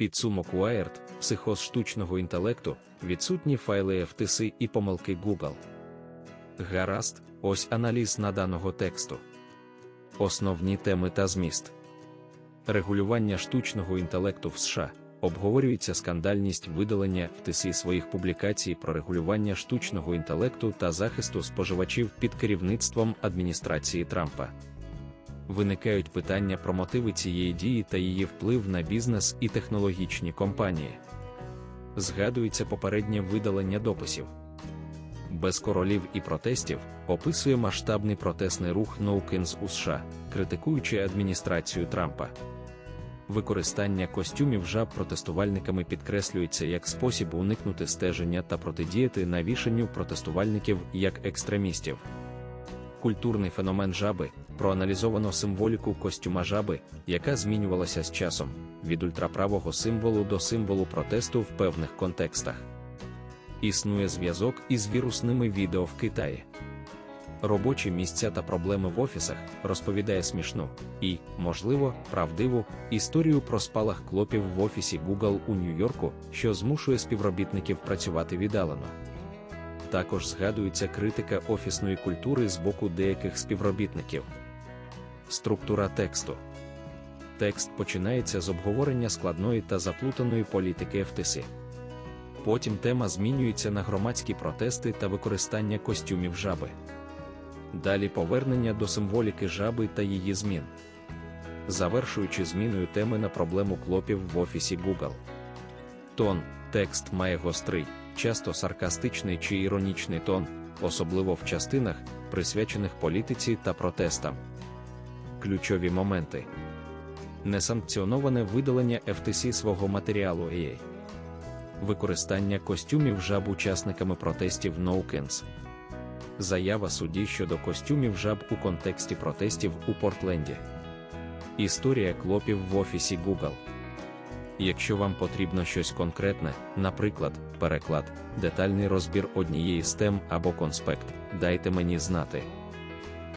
Підсумок Wired, психоз штучного інтелекту, відсутні файли FTC і помилки Google. Гаразд, ось аналіз наданого тексту. Основні теми та зміст. Регулювання штучного інтелекту в США. Обговорюється скандальність видалення FTC своїх публікацій про регулювання штучного інтелекту та захисту споживачів під керівництвом адміністрації Трампа. Виникають питання про мотиви цієї дії та її вплив на бізнес і технологічні компанії. Згадується попереднє видалення дописів. Без королів і протестів описує масштабний протестний рух Ноукінз у США, критикуючи адміністрацію Трампа. Використання костюмів жаб протестувальниками підкреслюється як спосіб уникнути стеження та протидіяти навішанню протестувальників як екстремістів. Культурний феномен жаби проаналізовано символіку костюма жаби, яка змінювалася з часом від ультраправого символу до символу протесту в певних контекстах. Існує зв'язок із вірусними відео в Китаї. Робочі місця та проблеми в офісах розповідає смішну і, можливо, правдиву історію про спалах клопів в офісі Google у Нью-Йорку, що змушує співробітників працювати віддалено. Також згадується критика офісної культури з боку деяких співробітників. Структура тексту. Текст починається з обговорення складної та заплутаної політики FTC. Потім тема змінюється на громадські протести та використання костюмів жаби. Далі повернення до символіки жаби та її змін. Завершуючи зміною теми на проблему клопів в офісі Google. Тон, текст має гострий, часто саркастичний чи іронічний тон, особливо в частинах, присвячених політиці та протестам. Ключові моменти. Несанкціоноване видалення FTC свого матеріалу EA. Використання костюмів жаб учасниками протестів Ноукенс. Заява судді щодо костюмів жаб у контексті протестів у Портленді. Історія клопів в офісі Google. Якщо вам потрібно щось конкретне, наприклад, переклад, детальний розбір однієї з тем або конспект, дайте мені знати.